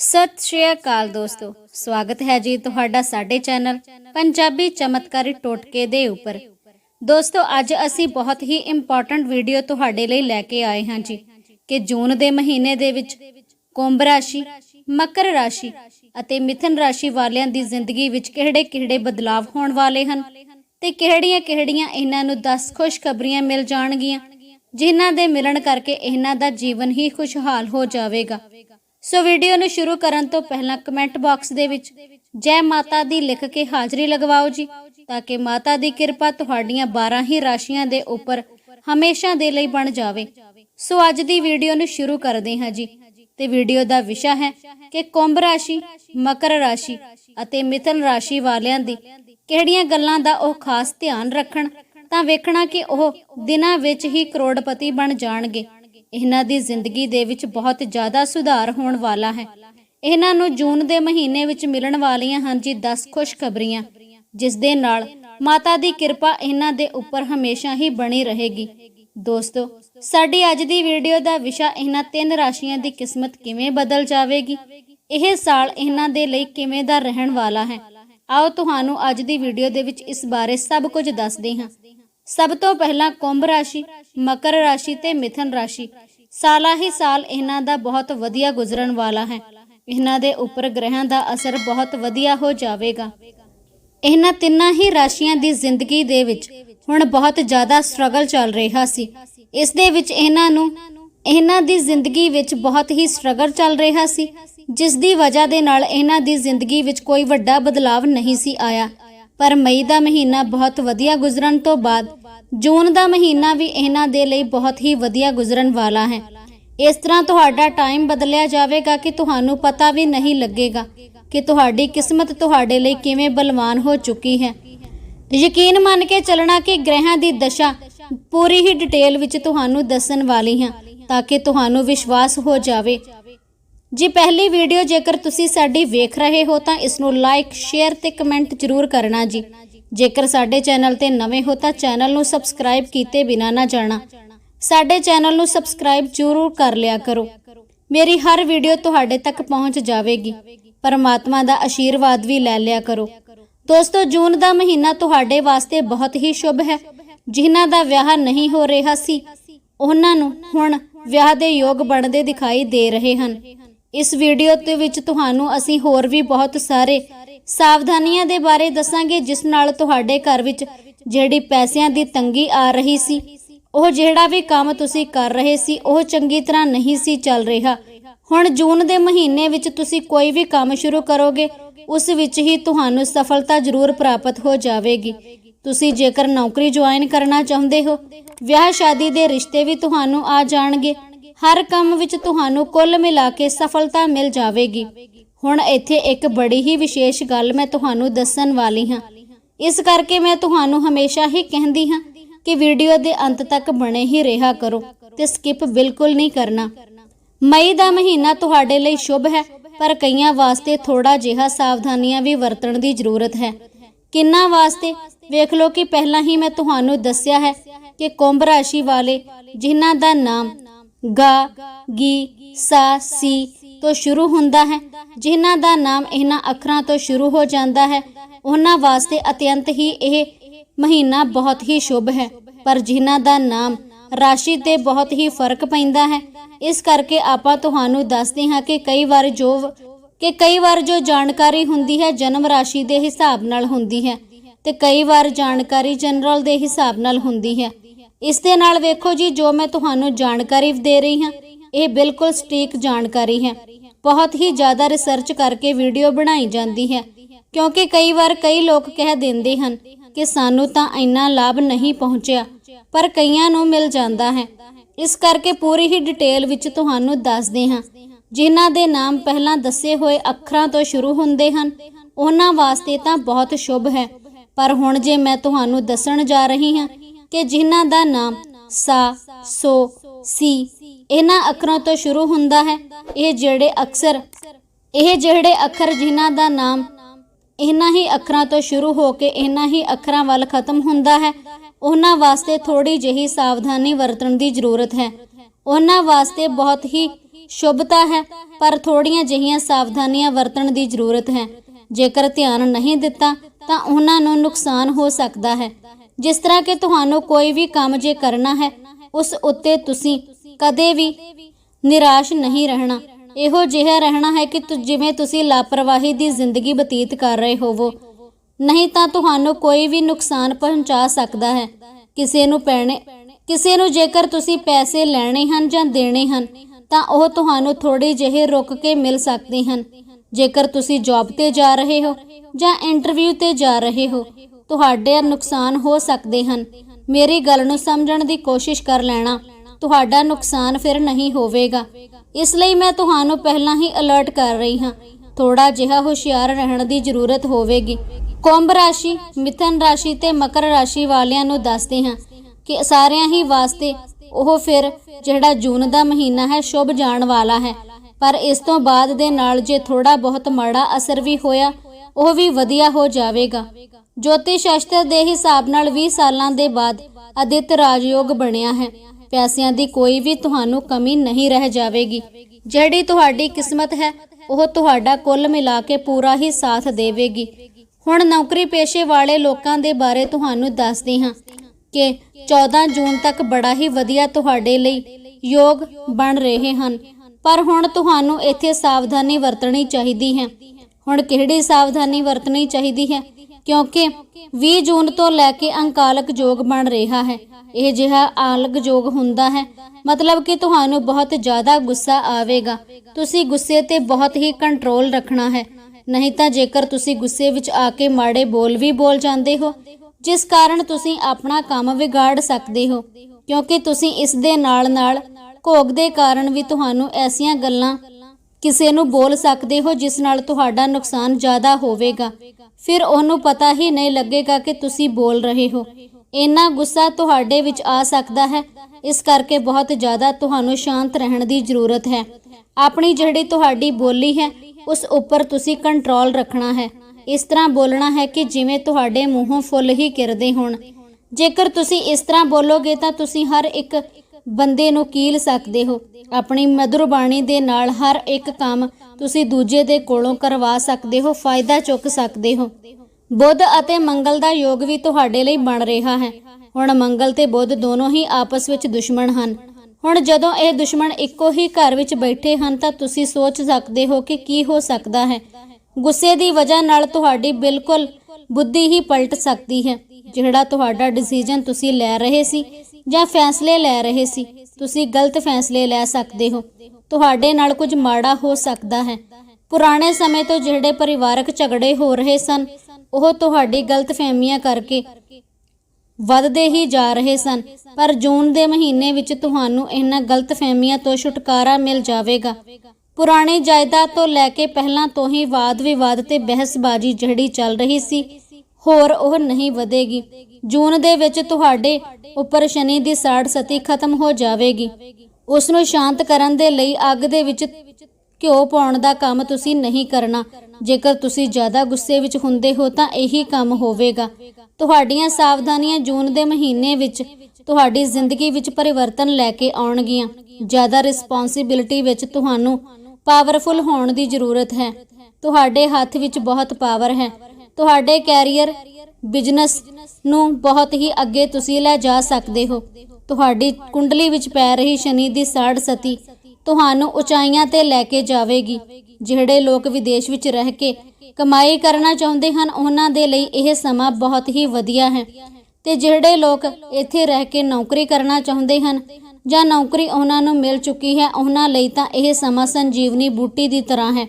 ਸਤਿ ਸ਼੍ਰੀ ਅਕਾਲ ਦੋਸਤੋ। ਸਵਾਗਤ ਹੈ ਜੀ ਤੁਹਾਡਾ ਸਾਡੇ ਚੈਨਲ ਪੰਜਾਬੀ ਚਮਤਕਾਰੀ ਟੋਟਕੇ ਦੇ ਉੱਪਰ। ਦੋਸਤੋ, ਅੱਜ ਅਸੀਂ ਬਹੁਤ ਹੀ ਇੰਪੋਰਟੈਂਟ ਵੀਡੀਓ ਤੁਹਾਡੇ ਲਈ ਲੈ ਕੇ ਆਏ ਹਾਂ ਜੀ ਕਿ ਜੂਨ ਦੇ ਮਹੀਨੇ ਦੇ ਵਿੱਚ ਕੁੰਭ ਰਾਸ਼ੀ, ਮਕਰ ਰਾਸ਼ੀ ਅਤੇ ਮਿਥਨ ਰਾਸ਼ੀ ਵਾਲਿਆਂ ਦੀ ਜ਼ਿੰਦਗੀ ਵਿੱਚ ਕਿਹੜੇ-ਕਿਹੜੇ ਬਦਲਾਵ ਹੋਣ ਵਾਲੇ ਹਨ ਤੇ ਕਿਹੜੀਆਂ-ਕਿਹੜੀਆਂ ਇਹਨਾਂ ਨੂੰ 10 ਖੁਸ਼ਖਬਰੀਆਂ ਮਿਲ ਜਾਣਗੀਆਂ, ਜਿਨ੍ਹਾਂ ਦੇ ਮਿਲਣ ਕਰਕੇ ਇਹਨਾਂ ਦਾ ਜੀਵਨ ਹੀ ਖੁਸ਼ਹਾਲ ਹੋ ਜਾਵੇਗਾ। ਸੋ ਵੀਡੀਓ ਨੂੰ ਸ਼ੁਰੂ ਕਰਨ ਤੋਂ ਪਹਿਲਾਂ ਕਮੈਂਟ ਬਾਕਸ ਦੇ ਵਿੱਚ ਜੈ ਮਾਤਾ ਦੀ ਲਿਖ ਕੇ ਹਾਜ਼ਰੀ ਲਗਵਾਓ ਜੀ, ਤਾਂ ਕਿ ਮਾਤਾ ਦੀ ਕਿਰਪਾ ਤੁਹਾਡੀਆਂ 12 ਹੀ ਰਾਸ਼ੀਆਂ ਦੇ ਉੱਪਰ ਹਮੇਸ਼ਾ ਦੇ ਲਈ ਬਣ ਜਾਵੇ। ਸੋ ਅੱਜ ਦੀ ਵੀਡੀਓ ਨੂੰ ਸ਼ੁਰੂ ਕਰਦੇ ਹਾਂ ਜੀ। ਤੇ ਵੀਡੀਓ ਦਾ ਵਿਸ਼ਾ ਹੈ ਕਿ ਕੁੰਭ ਰਾਸ਼ੀ, ਮਕਰ ਰਾਸ਼ੀ ਅਤੇ ਮਿਥਨ ਰਾਸ਼ੀ ਵਾਲਿਆਂ ਦੀ ਕਿਹੜੀਆਂ ਗੱਲਾਂ ਦਾ ਉਹ ਖਾਸ ਧਿਆਨ ਰੱਖਣ, ਤਾਂ ਵੇਖਣਾ ਕਿ ਉਹ ਦਿਨਾਂ ਵਿੱਚ ਹੀ ਕਰੋੜਪਤੀ ਬਣ ਜਾਣਗੇ। ਇਹਨਾਂ ਦੀ ਜ਼ਿੰਦਗੀ ਦੇ ਵਿੱਚ ਬਹੁਤ ਜ਼ਿਆਦਾ ਸੁਧਾਰ ਹੋਣ ਵਾਲਾ ਹੈ। ਇਹਨਾਂ ਨੂੰ ਜੂਨ ਦੇ ਮਹੀਨੇ ਵਿੱਚ ਮਿਲਣ ਵਾਲੀਆਂ ਹਨ ਜੀ 10 ਖੁਸ਼ਖਬਰੀਆਂ ਜਿਸ ਦੇ ਨਾਲ ਮਾਤਾ ਦੀ ਕਿਰਪਾ ਇਹਨਾਂ ਦੇ ਉੱਪਰ ਹਮੇਸ਼ਾ ਹੀ ਬਣੀ ਰਹੇਗੀ। ਦੋਸਤੋ, ਸਾਡੀ ਅੱਜ ਦੀ ਵੀਡੀਓ ਦਾ ਵਿਸ਼ਾ ਇਹਨਾਂ ਤਿੰਨ ਰਾਸ਼ੀਆਂ ਦੀ ਕਿਸਮਤ ਕਿਵੇਂ ਬਦਲ ਜਾਵੇਗੀ? ਇਹ ਸਾਲ ਇਹਨਾਂ ਦੇ ਲਈ ਕਿਵੇਂ ਦਾ ਰਹਿਣ ਵਾਲਾ ਹੈ? ਆਓ ਤੁਹਾਨੂੰ ਅੱਜ ਦੀ ਵੀਡੀਓ ਦੇ ਵਿੱਚ ਇਸ ਬਾਰੇ ਸਭ ਕੁਝ ਦੱਸਦੇ ਹਾਂ। ਸਭ ਤੋਂ ਪਹਿਲਾਂ ਕੁੰਭ ਰਾਸ਼ੀ, ਮਕਰ ਰਾਸ਼ੀ ਤੇ ਮਿਥਨ ਰਾਸ਼ੀ। ਸਾਲਾ ਹੀ ਸਾਲ ਇਹਨਾਂ ਦਾ ਬਹੁਤ ਵਧੀਆ ਗੁਜ਼ਰਨ ਵਾਲਾ ਹੈ। ਇਹਨਾਂ ਦੇ ਉੱਪਰ ਗ੍ਰਹਿਾਂ ਦਾ ਅਸਰ ਬਹੁਤ ਵਧੀਆ ਹੋ ਜਾਵੇਗਾ। ਇਹਨਾਂ ਤਿੰਨਾਂ ਹੀ ਰਾਸ਼ੀਆਂ ਦੀ ਜ਼ਿੰਦਗੀ ਦੇ ਵਿੱਚ ਹੁਣ ਬਹੁਤ ਜ਼ਿਆਦਾ ਸਟਰਗਲ ਚੱਲ ਰਿਹਾ ਸੀ। ਇਸ ਦੇ ਵਿੱਚ ਇਹਨਾਂ ਨੂੰ, ਇਹਨਾਂ ਦੀ ਜ਼ਿੰਦਗੀ ਵਿੱਚ ਬਹੁਤ ਹੀ ਸਟਰਗਲ ਚੱਲ ਰਿਹਾ ਸੀ, ਜਿਸ ਦੀ ਵਜ੍ਹਾ ਦੇ ਨਾਲ ਇਹਨਾਂ ਦੀ ਜ਼ਿੰਦਗੀ ਵਿੱਚ ਕੋਈ ਵੱਡਾ ਬਦਲਾਵ ਨਹੀਂ ਸੀ ਆਇਆ। ਪਰ ਮਈ ਦਾ ਮਹੀਨਾ ਬਹੁਤ ਵਧੀਆ ਗੁਜ਼ਰਨ ਤੋਂ ਬਾਅਦ, ਜੂਨ ਦਾ ਮਹੀਨਾ ਵੀ ਇਹਨਾਂ ਦੇ ਲਈ ਬਹੁਤ ਹੀ ਵਧੀਆ ਗੁਜ਼ਰਨ ਵਾਲਾ ਹੈ। ਇਸ ਤਰ੍ਹਾਂ ਤੁਹਾਡਾ ਟਾਈਮ ਬਦਲਿਆ ਜਾਵੇਗਾ ਕਿ ਤੁਹਾਨੂੰ ਪਤਾ ਵੀ ਨਹੀਂ ਲੱਗੇਗਾ ਕਿ ਤੁਹਾਡੀ ਕਿਸਮਤ ਤੁਹਾਡੇ ਲਈ ਕਿਵੇਂ ਬਲਵਾਨ ਹੋ ਚੁੱਕੀ ਹੈ। ਯਕੀਨ ਮੰਨ ਕੇ ਚੱਲਣਾ ਕਿ ਗ੍ਰਹਿਾਂ ਦੀ ਦਸ਼ਾ ਪੂਰੀ ਹੀ ਡਿਟੇਲ ਵਿੱਚ ਤੁਹਾਨੂੰ ਦੱਸਣ ਵਾਲੀ ਹਾਂ ਤਾਂ ਕਿ ਤੁਹਾਨੂੰ ਵਿਸ਼ਵਾਸ ਹੋ ਜਾਵੇ ਜੀ, ਪਹਿਲੀ ਵੀਡੀਓ ਜੇਕਰ ਤੁਸੀਂ ਸਾਡੀ ਵੇਖ ਰਹੇ ਹੋ ਤਾਂ ਇਸ ਨੂੰ ਲਾਈਕ ਸ਼ੇਅਰ ਤੇ ਕਮੈਂਟ ਜ਼ਰੂਰ ਕਰਨਾ ਜੀ। ਜੇਕਰ ਸਾਡੇ ਚੈਨਲ ਤੇ ਨਵੇਂ ਹੋ ਤਾਂ ਚੈਨਲ ਨੂੰ ਸਬਸਕ੍ਰਾਈਬ ਕੀਤੇ ਬਿਨਾ ਨਾ ਜਾਣਾ। ਸਾਡੇ ਚੈਨਲ ਨੂੰ ਸਬਸਕ੍ਰਾਈਬ ਜ਼ਰੂਰ ਕਰ ਲਿਆ ਕਰੋ। ਮੇਰੀ ਹਰ ਵੀਡੀਓ ਤੁਹਾਡੇ ਤੱਕ ਪਹੁੰਚ ਜਾਵੇਗੀ। ਪਰਮਾਤਮਾ ਦਾ ਆਸ਼ੀਰਵਾਦ ਵੀ ਲੈ ਲਿਆ ਕਰੋ। ਦੋਸਤੋ, ਜੂਨ ਦਾ ਮਹੀਨਾ ਤੁਹਾਡੇ ਵਾਸਤੇ ਬਹੁਤ ਹੀ ਸ਼ੁਭ ਹੈ। ਜਿਨ੍ਹਾਂ ਦਾ ਵਿਆਹ ਨਹੀਂ ਹੋ ਰਿਹਾ ਸੀ, ਉਹਨਾਂ ਨੂੰ ਹੁਣ ਵਿਆਹ ਦੇ ਯੋਗ ਬਣਦੇ ਦਿਖਾਈ ਦੇ ਰਹੇ ਹਨ। ਇਸ ਵੀਡੀਓ ਦੇ ਵਿੱਚ ਤੁਹਾਨੂੰ ਅਸੀਂ ਹੋਰ ਵੀ ਬਹੁਤ ਸਾਰੇ ਸਾਵਧਾਨੀਆਂ ਦੇ ਬਾਰੇ ਦੱਸਾਂਗੇ, ਜਿਸ ਨਾਲ ਤੁਹਾਡੇ ਘਰ ਵਿੱਚ ਜਿਹੜੀ ਪੈਸਿਆਂ ਦੀ ਤੰਗੀ ਆ ਰਹੀ ਸੀ, ਉਹ ਜਿਹੜਾ ਵੀ ਕੰਮ ਤੁਸੀਂ ਕਰ ਰਹੇ ਸੀ, ਉਹ ਚੰਗੀ ਤਰ੍ਹਾਂ ਨਹੀਂ ਸੀ ਚੱਲ ਰਿਹਾ। ਹੁਣ ਜੂਨ ਦੇ ਮਹੀਨੇ ਵਿੱਚ ਤੁਸੀਂ ਕੋਈ ਵੀ ਕੰਮ ਸ਼ੁਰੂ ਕਰੋਗੇ, ਉਸ ਵਿੱਚ ਹੀ ਤੁਹਾਨੂੰ ਸਫਲਤਾ ਜ਼ਰੂਰ ਪ੍ਰਾਪਤ ਹੋ ਜਾਵੇਗੀ। ਤੁਸੀਂ ਜੇਕਰ ਨੌਕਰੀ ਜੁਆਇਨ ਕਰਨਾ ਚਾਹੁੰਦੇ ਹੋ, ਵਿਆਹ ਸ਼ਾਦੀ ਦੇ ਰਿਸ਼ਤੇ ਵੀ ਤੁਹਾਨੂੰ ਆ ਜਾਣਗੇ। ਹਰ ਕੰਮ ਵਿੱਚ ਤੁਹਾਨੂੰ ਕੁੱਲ ਮਿਲਾ ਕੇ ਸਫਲਤਾ ਮਿਲ ਜਾਵੇਗੀ। ਹੁਣ ਇੱਥੇ ਇੱਕ ਬੜੀ ਹੀ ਵਿਸ਼ੇਸ਼ ਗੱਲ ਮੈਂ ਤੁਹਾਨੂੰ ਦੱਸਣ ਵਾਲੀ ਹਾਂ। ਇਸ ਕਰਕੇ ਮੈਂ ਤੁਹਾਨੂੰ ਹਮੇਸ਼ਾ ਹੀ ਕਹਿੰਦੀ ਹਾਂ ਕਿ ਵੀਡੀਓ ਦੇ ਅੰਤ ਤੱਕ ਬਣੇ ਹੀ ਰਿਹਾ ਕਰੋ ਤੇ ਸਕਿਪ ਬਿਲਕੁਲ ਨਹੀਂ ਕਰਨਾ। ਮਈ ਦਾ ਮਹੀਨਾ ਤੁਹਾਡੇ ਲਈ ਸ਼ੁਭ ਹੈ, ਪਰ ਕਈਆਂ ਵਾਸਤੇ ਥੋੜਾ ਜਿਹਾ ਸਾਵਧਾਨੀਆਂ ਵੀ ਵਰਤਣ ਦੀ ਜ਼ਰੂਰਤ ਹੈ। ਕਿੰਨਾ ਵਾਸਤੇ? ਵੇਖ ਲਓ ਕਿ ਪਹਿਲਾਂ ਹੀ ਮੈਂ ਤੁਹਾਨੂੰ ਦੱਸਿਆ ਹੈ ਕਿ ਕੁੰਭ ਰਾਸ਼ੀ ਵਾਲੇ ਜਿਨ੍ਹਾਂ ਦਾ ਨਾਮ ਗਾ, ਗੀ, ਸਾ, ਸੀ ਤੋਂ ਸ਼ੁਰੂ ਹੁੰਦਾ ਹੈ। ਜਿਨ੍ਹਾਂ ਦਾ ਨਾਮ ਇਹਨਾਂ ਅੱਖਰਾਂ ਤੋਂ ਸ਼ੁਰੂ ਹੋ ਜਾਂਦਾ ਹੈ, ਉਹਨਾਂ ਵਾਸਤੇ ਅਤਿਅੰਤ ਹੀ ਇਹ ਮਹੀਨਾ ਬਹੁਤ ਹੀ ਸ਼ੁਭ ਹੈ। ਪਰ ਜਿਨ੍ਹਾਂ ਦਾ ਨਾਮ ਰਾਸ਼ੀ ਤੇ ਬਹੁਤ ਹੀ ਫ਼ਰਕ ਪੈਂਦਾ ਹੈ, ਇਸ ਕਰਕੇ ਆਪਾਂ ਤੁਹਾਨੂੰ ਦੱਸਦੇ ਹਾਂ ਕਿ ਕਈ ਵਾਰ ਜੋ, ਕਿ ਕਈ ਵਾਰ ਜੋ ਜਾਣਕਾਰੀ ਹੁੰਦੀ ਹੈ, ਜਨਮ ਰਾਸ਼ੀ ਦੇ ਹਿਸਾਬ ਨਾਲ ਹੁੰਦੀ ਹੈ ਤੇ ਕਈ ਵਾਰ ਜਾਣਕਾਰੀ ਜਨਰਲ ਦੇ ਹਿਸਾਬ ਨਾਲ ਹੁੰਦੀ ਹੈ। ਇਸ ਦੇ ਨਾਲ ਵੇਖੋ ਜੀ, ਜੋ ਮੈਂ ਤੁਹਾਨੂੰ ਜਾਣਕਾਰੀ ਦੇ ਰਹੀ ਹਾਂ, ਇਹ ਬਿਲਕੁਲ ਸਟੀਕ ਜਾਣਕਾਰੀ ਹੈ। ਬਹੁਤ ਹੀ ਜ਼ਿਆਦਾ ਰਿਸਰਚ ਕਰਕੇ ਵੀਡੀਓ ਬਣਾਈ ਜਾਂਦੀ ਹੈ। ਕਿਉਂਕਿ ਕਈ ਵਾਰ ਕਈ ਲੋਕ ਕਹਿ ਦਿੰਦੇ ਹਨ ਕਿ ਸਾਨੂੰ ਤਾਂ ਇੰਨਾ ਲਾਭ ਨਹੀਂ ਪਹੁੰਚਿਆ, ਪਰ ਕਈਆਂ ਨੂੰ ਮਿਲ ਜਾਂਦਾ ਹੈ। ਇਸ ਕਰਕੇ ਪੂਰੀ ਹੀ ਡਿਟੇਲ ਵਿੱਚ ਤੁਹਾਨੂੰ ਦੱਸਦੇ ਹਾਂ। ਜਿਨ੍ਹਾਂ ਦੇ ਨਾਮ ਪਹਿਲਾਂ ਦੱਸੇ ਹੋਏ ਅੱਖਰਾਂ ਤੋਂ ਸ਼ੁਰੂ ਹੁੰਦੇ ਹਨ, ਉਹਨਾਂ ਵਾਸਤੇ ਤਾਂ ਬਹੁਤ ਸ਼ੁਭ ਹੈ। ਪਰ ਹੁਣ ਜੇ ਮੈਂ ਤੁਹਾਨੂੰ ਦੱਸਣ ਜਾ ਰਹੀ ਹਾਂ ਕਿ ਜਿਨ੍ਹਾਂ ਦਾ ਨਾਮ ਸਾ, ਸੋ, ਸੀ ਇਹਨਾਂ ਅੱਖਰਾਂ ਤੋਂ ਸ਼ੁਰੂ ਹੁੰਦਾ ਹੈ। ਇਹ ਜਿਹੜੇ ਅਕਸਰ, ਇਹ ਜਿਹੜੇ ਅੱਖਰ ਜਿਨ੍ਹਾਂ ਦਾ ਨਾਮ ਇਹਨਾਂ ਹੀ ਅੱਖਰਾਂ ਤੋਂ ਸ਼ੁਰੂ ਹੋ ਕੇ ਇਹਨਾਂ ਹੀ ਅੱਖਰਾਂ ਵੱਲ ਖਤਮ ਹੁੰਦਾ ਹੈ, ਉਹਨਾਂ ਵਾਸਤੇ ਥੋੜੀ ਜਿਹੀ ਸਾਵਧਾਨੀ ਵਰਤਣ ਦੀ ਜ਼ਰੂਰਤ ਹੈ। ਉਹਨਾਂ ਵਾਸਤੇ ਬਹੁਤ ਹੀ ਸ਼ੁਭਤਾ ਹੈ, ਪਰ ਥੋੜੀਆਂ ਜਿਹੀਆਂ ਸਾਵਧਾਨੀਆਂ ਵਰਤਣ ਦੀ ਜ਼ਰੂਰਤ ਹੈ। ਜੇਕਰ ਧਿਆਨ ਨਹੀਂ ਦਿੱਤਾ ਤਾਂ ਉਹਨਾਂ ਨੂੰ ਨੁਕਸਾਨ ਹੋ ਸਕਦਾ ਹੈ। ਜਿਸ ਤਰ੍ਹਾਂ ਕਿ ਤੁਹਾਨੂੰ ਕੋਈ ਵੀ ਕੰਮ ਜੇ ਕਰਨਾ ਹੈ, ਉਸ ਉੱਤੇ ਤੁਸੀਂ ਕਦੇ ਵੀ ਨਿਰਾਸ਼ ਨਹੀਂ ਰਹਿਣਾ। ਇਹੋ ਜਿਹਾ ਰਹਿਣਾ ਹੈ ਕਿ ਜਿਵੇਂ ਤੁਸੀਂ ਲਾਪਰਵਾਹੀ ਦੀ ਜ਼ਿੰਦਗੀ ਬਤੀਤ ਕਰ ਰਹੇ ਹੋਵੋ। ਨਹੀਂ ਤਾਂ ਤੁਹਾਨੂੰ ਕੋਈ ਵੀ ਨੁਕਸਾਨ ਪਹੁੰਚਾ ਸਕਦਾ ਹੈ। ਕਿਸੇ ਨੂੰ ਪੈਣੇ, ਕਿਸੇ ਨੂੰ ਜੇਕਰ ਤੁਸੀਂ ਪੈਸੇ ਲੈਣੇ ਹਨ ਜਾਂ ਦੇਣੇ ਹਨ, ਤਾਂ ਉਹ ਤੁਹਾਨੂੰ ਥੋੜੀ ਜਿਹੇ ਰੁਕ ਕੇ ਮਿਲ ਸਕਦੇ ਹਨ। ਜੇਕਰ ਤੁਸੀਂ ਜੌਬ ਤੇ ਜਾ ਰਹੇ ਹੋ ਜਾਂ ਇੰਟਰਵਿਊ ਤੇ ਜਾ ਰਹੇ ਹੋ ਤੁਹਾਡੇ ਨੁਕਸਾਨ ਹੋ ਸਕਦੇ ਹਨ। ਮੇਰੀ ਗੱਲ ਨੂੰ ਸਮਝਣ ਦੀ ਕੋਸ਼ਿਸ਼ ਕਰ ਲੈਣਾ। ਤੁਹਾਡਾ ਨੁਕਸਾਨ ਫਿਰ ਨਹੀਂ ਹੋਵੇਗਾ। ਇਸ ਲਈ ਮੈਂ ਤੁਹਾਨੂੰ ਪਹਿਲਾਂ ਹੀ ਅਲਰਟ ਕਰ ਰਹੀ ਹਾਂ। ਥੋੜਾ ਜਿਹਾ ਹੁਸ਼ਿਆਰ ਰਹਿਣ ਦੀ ਜ਼ਰੂਰਤ ਹੋਵੇਗੀ। ਕੁੰਭ ਰਾਸ਼ੀ, ਮਿਥਨ ਰਾਸ਼ੀ ਤੇ ਮਕਰ ਰਾਸ਼ੀ ਵਾਲਿਆਂ ਨੂੰ ਦੱਸਦੇ ਹਾਂ ਕਿ ਸਾਰਿਆਂ ਹੀ ਵਾਸਤੇ ਉਹ ਫਿਰ ਜਿਹੜਾ ਜੂਨ ਦਾ ਮਹੀਨਾ ਹੈ, ਸ਼ੁਭ ਜਾਣ ਵਾਲਾ ਹੈ। ਪਰ ਇਸ ਤੋਂ ਬਾਅਦ ਦੇ ਨਾਲ ਜੇ ਥੋੜਾ ਬਹੁਤ ਮਾੜਾ ਅਸਰ ਵੀ ਹੋਇਆ, ਉਹ ਵੀ ਵਧੀਆ ਹੋ ਜਾਵੇਗਾ। ਜੋਤਿਸ਼ ਸ਼ਾਸਤਰ ਦੇ ਹਿਸਾਬ ਨਾਲ 20 ਸਾਲਾਂ ਦੇ ਬਾਅਦ ਅਦਿੱਤ ਰਾਜਯੋਗ ਬਣਿਆ ਹੈ। ਪੈਸਿਆਂ ਦੀ ਕੋਈ ਵੀ ਤੁਹਾਨੂੰ ਕਮੀ ਨਹੀਂ ਰਹਿ ਜਾਵੇਗੀ। ਜਿਹੜੀ ਤੁਹਾਡੀ ਕਿਸਮਤ ਹੈ, ਉਹ ਤੁਹਾਡਾ ਕੁੱਲ ਮਿਲਾ ਕੇ ਪੂਰਾ ਹੀ ਸਾਥ ਦੇਵੇਗੀ। ਹੁਣ ਨੌਕਰੀ ਪੇਸ਼ੇ ਵਾਲੇ ਲੋਕਾਂ ਦੇ ਬਾਰੇ ਤੁਹਾਨੂੰ ਦੱਸਦੀ ਹਾਂ ਕਿ 14 ਜੂਨ ਤੱਕ ਬੜਾ ਹੀ ਵਧੀਆ ਤੁਹਾਡੇ ਲਈ ਯੋਗ ਬਣ ਰਹੇ ਹਨ। ਪਰ ਹੁਣ ਤੁਹਾਨੂੰ ਇੱਥੇ ਸਾਵਧਾਨੀ ਵਰਤਣੀ ਚਾਹੀਦੀ ਹੈ। ਹੁਣ ਕਿਹੜੀ ਸਾਵਧਾਨੀ ਵਰਤਣੀ ਚਾਹੀਦੀ ਹੈ? ਕਿਉਂਕਿ 20 ਜੂਨ ਤੋਂ ਲੈ ਕੇ ਅੰਕਾਲਕ ਯੋਗ ਬਣ ਰਿਹਾ ਹੈ। ਇਹ ਜਿਹਾ ਆਲਕ ਯੋਗ ਹੁੰਦਾ ਹੈ। ਮਤਲਬ ਕਿ ਤੁਹਾਨੂੰ ਬਹੁਤ ਜ਼ਿਆਦਾ ਗੁੱਸਾ ਆਵੇਗਾ। ਤੁਸੀਂ ਗੁੱਸੇ ਤੇ ਬਹੁਤ ਹੀ ਕੰਟਰੋਲ ਰੱਖਣਾ ਹੈ। ਨਹੀਂ ਤਾਂ ਜੇਕਰ ਤੁਸੀਂ ਗੁੱਸੇ ਵਿੱਚ ਆ ਕੇ ਮਾੜੇ ਬੋਲ ਵੀ ਬੋਲ ਜਾਂਦੇ ਹੋ, ਜਿਸ ਕਾਰਨ ਤੁਸੀਂ ਆਪਣਾ ਕੰਮ ਵਿਗਾੜ ਸਕਦੇ ਹੋ। ਕਿਉਂਕਿ ਤੁਸੀਂ ਇਸ ਦੇ ਨਾਲ-ਨਾਲ ਘੋਗ ਦੇ ਕਾਰਨ ਵੀ ਤੁਹਾਨੂੰ ਐਸੀਆਂ ਗੱਲਾਂ ਕਿਸੇ ਨੂੰ ਬੋਲ ਸਕਦੇ ਹੋ, ਜਿਸ ਨਾਲ ਤੁਹਾਡਾ ਨੁਕਸਾਨ ਜ਼ਿਆਦਾ ਹੋਵੇਗਾ। ਫਿਰ ਉਹਨੂੰ ਪਤਾ ਹੀ ਨਹੀਂ ਲੱਗੇਗਾ ਕਿ ਤੁਸੀਂ ਬੋਲ ਰਹੇ ਹੋ। ਇੰਨਾ ਗੁੱਸਾ ਤੁਹਾਡੇ ਵਿੱਚ ਆ ਸਕਦਾ ਹੈ। ਇਸ ਕਰਕੇ ਬਹੁਤ ਜ਼ਿਆਦਾ ਤੁਹਾਨੂੰ ਸ਼ਾਂਤ ਰਹਿਣ ਦੀ ਜ਼ਰੂਰਤ ਹੈ। ਆਪਣੀ ਜਿਹੜੀ ਤੁਹਾਡੀ ਬੋਲੀ ਹੈ, ਉਸ ਉੱਪਰ ਤੁਸੀਂ ਕੰਟਰੋਲ ਰੱਖਣਾ ਹੈ। ਇਸ ਤਰ੍ਹਾਂ ਬੋਲਣਾ ਹੈ ਕਿ ਜਿਵੇਂ ਤੁਹਾਡੇ ਮੂੰਹੋਂ ਫੁੱਲ ਹੀ ਕਿਰਦੇ ਹੋਣ। ਜੇਕਰ ਤੁਸੀਂ ਇਸ ਤਰ੍ਹਾਂ ਬੋਲੋਗੇ ਤਾਂ ਤੁਸੀਂ ਹਰ ਇੱਕ ਬੰਦੇ ਨੂੰ ਕੀਲ ਸਕਦੇ ਹੋ। ਆਪਣੀ ਮਧੁਰ ਬਾਣੀ ਦੇ ਨਾਲ ਹਰ ਇੱਕ ਕੰਮ ਤੁਸੀਂ ਦੂਜੇ ਦੇ ਕੋਲੋਂ ਕਰਵਾ ਸਕਦੇ ਹੋ, ਫਾਇਦਾ ਚੁੱਕ ਸਕਦੇ ਹੋ। ਬੁੱਧ ਅਤੇ ਮੰਗਲ ਦਾ ਯੋਗ ਵੀ ਤੁਹਾਡੇ ਲਈ ਬਣ ਰਿਹਾ ਹੈ। ਹੁਣ ਮੰਗਲ ਤੇ ਬੁੱਧ ਦੋਨੋਂ ਹੀ ਆਪਸ ਵਿੱਚ ਦੁਸ਼ਮਣ ਹਨ। ਹੁਣ ਜਦੋਂ ਇਹ ਦੁਸ਼ਮਣ ਇੱਕੋ ਹੀ ਘਰ ਵਿੱਚ ਬੈਠੇ ਹਨ ਤਾਂ ਤੁਸੀਂ ਸੋਚ ਸਕਦੇ ਹੋ ਕਿ ਕੀ ਹੋ ਸਕਦਾ ਹੈ। ਗੁੱਸੇ ਦੀ ਵਜ੍ਹਾ ਨਾਲ ਤੁਹਾਡੀ ਬਿਲਕੁਲ ਬੁੱਧੀ ਹੀ ਪਲਟ ਸਕਦੀ ਹੈ। ਜਿਹੜਾ ਤੁਹਾਡਾ ਡਿਸੀਜਨ ਤੁਸੀਂ ਲੈ ਰਹੇ ਸੀ ਜਾਂ ਫੈਸਲੇ ਲੈ ਰਹੇ ਸੀ, ਤੁਸੀਂ ਗਲਤ ਫੈਸਲੇ ਲੈ ਸਕਦੇ ਹੋ। ਤੁਹਾਡੇ ਨਾਲ ਕੁਝ ਮਾੜਾ ਹੋ ਸਕਦਾ ਹੈ। ਪੁਰਾਣੇ ਸਮੇਂ ਤੋਂ ਜਿਹੜੇ ਪਰਿਵਾਰਕ ਝਗੜੇ ਹੋ ਰਹੇ ਸਨ, ਉਹ ਤੁਹਾਡੀ ਗਲਤ ਕਰਕੇ ਵੱਧਦੇ ਹੀ ਜਾ ਰਹੇ ਸਨ। ਪਰ ਜੂਨ ਦੇ ਮਹੀਨੇ ਵਿੱਚ ਤੁਹਾਨੂੰ ਇਹਨਾਂ ਗਲਤ ਫਹਿਮੀਆਂ ਤੋਂ ਛੁਟਕਾਰਾ ਮਿਲ ਜਾਵੇਗਾ। ਪੁਰਾਣੀ ਜਾਇਦਾਦ ਤੋਂ ਲੈ ਕੇ ਪਹਿਲਾਂ ਤੋਂ ਹੀ ਵਾਦ ਵਿਵਾਦ ਤੇ ਬਹਿਸਬਾਜ਼ੀ ਜਿਹੜੀ ਚੱਲ ਰਹੀ ਸੀ ਹੋਰ ਉਹ ਨਹੀਂ ਵਧੇਗੀ। ਜੂਨ ਦੇ ਵਿੱਚ ਤੁਹਾਡੇ ਉੱਪਰ ਸ਼ਨੀ ਦੀ ਸਾੜ ਸਤੀ ਖਤਮ ਹੋ ਜਾਵੇਗੀ। ਉਸ ਨੂੰ ਸ਼ਾਂਤ ਕਰਨ ਦੇ ਲਈ ਅੱਗ ਦੇ ਵਿੱਚ ਘਿਓ ਪਾਉਣ ਦਾ ਕੰਮ ਤੁਸੀਂ ਨਹੀਂ ਕਰਨਾ। ਜੇਕਰ ਤੁਸੀਂ ਜ਼ਿਆਦਾ ਗੁੱਸੇ ਵਿੱਚ ਹੁੰਦੇ ਹੋ ਤਾਂ ਇਹੀ ਕੰਮ ਹੋਵੇਗਾ। ਤੁਹਾਡੀਆਂ ਸਾਵਧਾਨੀਆਂ ਜੂਨ ਦੇ ਮਹੀਨੇ ਵਿੱਚ ਤੁਹਾਡੀ ਜ਼ਿੰਦਗੀ ਵਿੱਚ ਪਰਿਵਰਤਨ ਲੈ ਕੇ ਆਉਣਗੀਆਂ। ਜ਼ਿਆਦਾ ਰਿਸਪੌਂਸਿਬਿਲਟੀ ਵਿੱਚ ਤੁਹਾਨੂੰ ਪਾਵਰਫੁਲ ਹੋਣ ਦੀ ਜ਼ਰੂਰਤ ਹੈ। ਤੁਹਾਡੇ ਹੱਥ ਵਿੱਚ ਬਹੁਤ ਪਾਵਰ ਹੈ। ਤੁਹਾਡੇ ਕੈਰੀਅਰ, ਬਿਜ਼ਨਸ ਨੂੰ ਬਹੁਤ ਹੀ ਅੱਗੇ ਤੁਸੀਂ ਲੈ ਜਾ ਸਕਦੇ ਹੋ। ਤੁਹਾਡੀ ਕੁੰਡਲੀ ਵਿੱਚ ਪੈ ਰਹੀ ਸ਼ਨੀ ਦੀ ਸਾੜ ਸਤੀ ਤੁਹਾਨੂੰ ਉਚਾਈਆਂ ਤੇ ਲੈ ਕੇ ਜਾਵੇਗੀ। ਜਿਹੜੇ ਲੋਕ ਵਿਦੇਸ਼ ਵਿੱਚ ਰਹਿ ਕੇ ਕਮਾਈ ਕਰਨਾ ਚਾਹੁੰਦੇ ਹਨ, ਉਹਨਾਂ ਦੇ ਲਈ ਇਹ ਸਮਾਂ ਬਹੁਤ ਹੀ ਵਧੀਆ ਹੈ। ਤੇ ਜਿਹੜੇ ਲੋਕ ਇੱਥੇ ਰਹਿ ਕੇ ਨੌਕਰੀ ਕਰਨਾ ਚਾਹੁੰਦੇ ਹਨ ਜਾਂ ਨੌਕਰੀ ਉਹਨਾਂ ਨੂੰ ਮਿਲ ਚੁੱਕੀ ਹੈ, ਉਹਨਾਂ ਲਈ ਤਾਂ ਇਹ ਸਮਾਂ ਸੰਜੀਵਨੀ ਬੂਟੀ ਦੀ ਤਰ੍ਹਾਂ ਹੈ।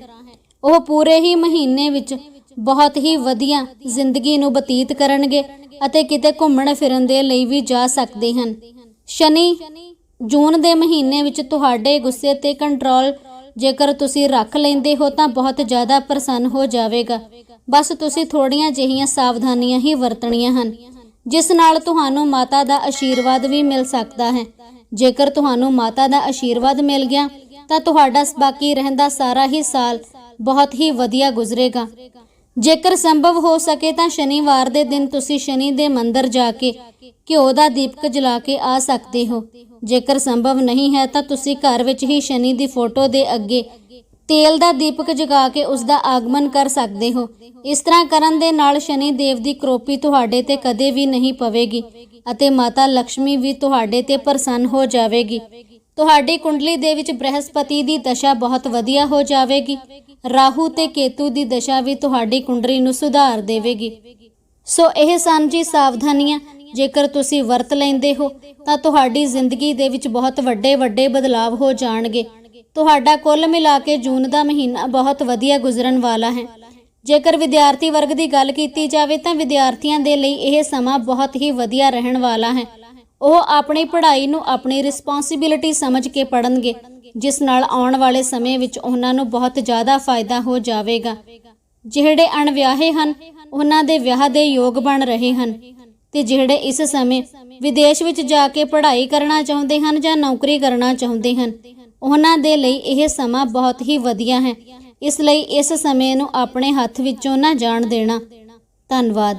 ਉਹ ਪੂਰੇ ਹੀ ਮਹੀਨੇ ਵਿੱਚ ਬਹੁਤ ਹੀ ਵਧੀਆ ਜ਼ਿੰਦਗੀ ਨੂੰ ਬਤੀਤ ਕਰਨਗੇ ਅਤੇ ਕਿਤੇ ਘੁੰਮਣ ਫਿਰਨ ਦੇ ਲਈ ਵੀ ਜਾ ਸਕਦੇ ਹਨ। ਸ਼ਨੀ, ਜੂਨ ਦੇ ਮਹੀਨੇ ਵਿੱਚ ਤੁਹਾਡੇ ਗੁੱਸੇ ਤੇ ਕੰਟਰੋਲ। ਜੇਕਰ ਤੁਸੀਂ ਰੱਖ ਲੈਂਦੇ ਹੋ ਤਾਂ ਬਹੁਤ ਜ਼ਿਆਦਾ ਪ੍ਰਸੰਨ ਹੋ ਜਾਵੇਗਾ। ਬਸ ਤੁਸੀਂ ਥੋੜੀਆਂ ਜਿਹੀਆਂ ਸਾਵਧਾਨੀਆਂ ਹੀ ਵਰਤਣੀਆਂ ਹਨ, ਜਿਸ ਨਾਲ ਤੁਹਾਨੂੰ ਮਾਤਾ ਦਾ ਆਸ਼ੀਰਵਾਦ ਵੀ ਮਿਲ ਸਕਦਾ ਹੈ। ਜੇਕਰ ਤੁਹਾਨੂੰ ਮਾਤਾ ਦਾ ਆਸ਼ੀਰਵਾਦ ਮਿਲ ਗਿਆ, ਤਾਂ ਤੁਹਾਡਾ ਬਾਕੀ ਰਹਿੰਦਾ ਸਾਰਾ ਹੀ ਸਾਲ ਬਹੁਤ ਹੀ ਵਧੀਆ ਗੁਜ਼ਰੇਗਾ। ਜੇਕਰ ਸੰਭਵ ਹੋ ਸਕੇ ਤਾਂ ਸ਼ਨੀਵਾਰ ਦੇ ਦਿਨ ਤੁਸੀਂ ਸ਼ਨੀ ਦੇ ਮੰਦਿਰ ਜਾ ਕੇ ਘਿਓ ਦਾ ਦੀਪਕ ਜਲਾ ਕੇ ਆ ਸਕਦੇ ਹੋ। ਜੇਕਰ ਸੰਭਵ ਨਹੀਂ ਹੈ ਤਾਂ ਤੁਸੀਂ ਘਰ ਵਿੱਚ ਹੀ ਸ਼ਨੀ ਦੀ ਫੋਟੋ ਦੇ ਅੱਗੇ ਤੇਲ ਦਾ ਦੀਪਕ ਜਗਾ ਕੇ ਉਸ ਦਾ ਆਗਮਨ ਕਰ ਸਕਦੇ ਹੋ। ਇਸ ਤਰ੍ਹਾਂ ਕਰਨ ਦੇ ਨਾਲ ਸ਼ਨੀ ਦੇਵ ਦੀ ਕਰੋਪੀ ਤੁਹਾਡੇ ਤੇ ਕਦੇ ਵੀ ਨਹੀਂ ਪਵੇਗੀ ਅਤੇ ਮਾਤਾ ਲక్ష్ਮੀ ਵੀ ਤੁਹਾਡੇ ਤੇ ਪ੍ਰਸੰਨ ਹੋ ਜਾਵੇਗੀ। ਤੁਹਾਡੀ ਕੁੰਡਲੀ ਦੇ ਵਿੱਚ ਬ੍ਰਹਸਪਤੀ ਦੀ ਦਸ਼ਾ ਬਹੁਤ ਵਧੀਆ ਹੋ ਜਾਵੇਗੀ। ਰਾਹੂ ਤੇ ਕੇਤੂ ਦੀ ਦਸ਼ਾ ਵੀ ਤੁਹਾਡੀ ਕੁੰਡਲੀ ਨੂੰ ਸੁਧਾਰ ਦੇਵੇਗੀ। ਸੋ ਇਹ ਸਨ ਜੀ ਸਾਵਧਾਨੀਆਂ। ਜੇਕਰ ਤੁਸੀਂ ਵਰਤ ਲੈਂਦੇ ਹੋ, ਤਾਂ ਤੁਹਾਡੀ ਜ਼ਿੰਦਗੀ ਦੇ ਵਿੱਚ ਬਹੁਤ ਵੱਡੇ ਵੱਡੇ ਬਦਲਾਵ ਹੋ ਜਾਣਗੇ। ਤੁਹਾਡਾ ਕੁੱਲ ਮਿਲਾ ਕੇ ਜੂਨ ਦਾ ਮਹੀਨਾ ਬਹੁਤ ਵਧੀਆ ਗੁਜ਼ਰਨ ਵਾਲਾ ਹੈ। ਜੇਕਰ ਵਿਦਿਆਰਥੀ ਵਰਗ ਦੀ ਗੱਲ ਕੀਤੀ ਜਾਵੇ, ਤਾਂ ਵਿਦਿਆਰਥੀਆਂ ਦੇ ਲਈ ਇਹ ਸਮਾਂ ਬਹੁਤ ਹੀ ਵਧੀਆ ਰਹਿਣ ਵਾਲਾ ਹੈ। ਉਹ ਆਪਣੀ ਪੜ੍ਹਾਈ ਨੂੰ ਆਪਣੀ ਰਿਸਪੌਂਸਿਬਿਲਿਟੀ ਸਮਝ ਕੇ ਪੜ੍ਹਨਗੇ। ਜਿਸ ਨਾਲ ਆਉਣ ਵਾਲੇ ਸਮੇਂ ਵਿੱਚ ਉਹਨਾਂ ਨੂੰ ਬਹੁਤ ਜ਼ਿਆਦਾ ਫਾਇਦਾ ਹੋ ਜਾਵੇਗਾ। ਜਿਹੜੇ ਅਣਵਿਆਹੇ ਹਨ, ਉਹਨਾਂ ਦੇ ਵਿਆਹ ਦੇ ਯੋਗ ਬਣ ਰਹੇ ਹਨ ਤੇ ਜਿਹੜੇ ਇਸ ਸਮੇਂ ਵਿਦੇਸ਼ ਵਿੱਚ ਜਾ ਕੇ ਪੜ੍ਹਾਈ ਕਰਨਾ ਚਾਹੁੰਦੇ ਹਨ ਜਾਂ ਨੌਕਰੀ ਕਰਨਾ ਚਾਹੁੰਦੇ ਹਨ, ਉਹਨਾਂ ਦੇ ਲਈ ਇਹ ਸਮਾਂ ਬਹੁਤ ਹੀ ਵਧੀਆ ਹੈ। ਇਸ ਲਈ ਇਸ ਸਮੇਂ ਨੂੰ ਆਪਣੇ ਹੱਥ ਵਿੱਚੋਂ ਨਾ ਜਾਣ ਦੇਣਾ। ਧੰਨਵਾਦ।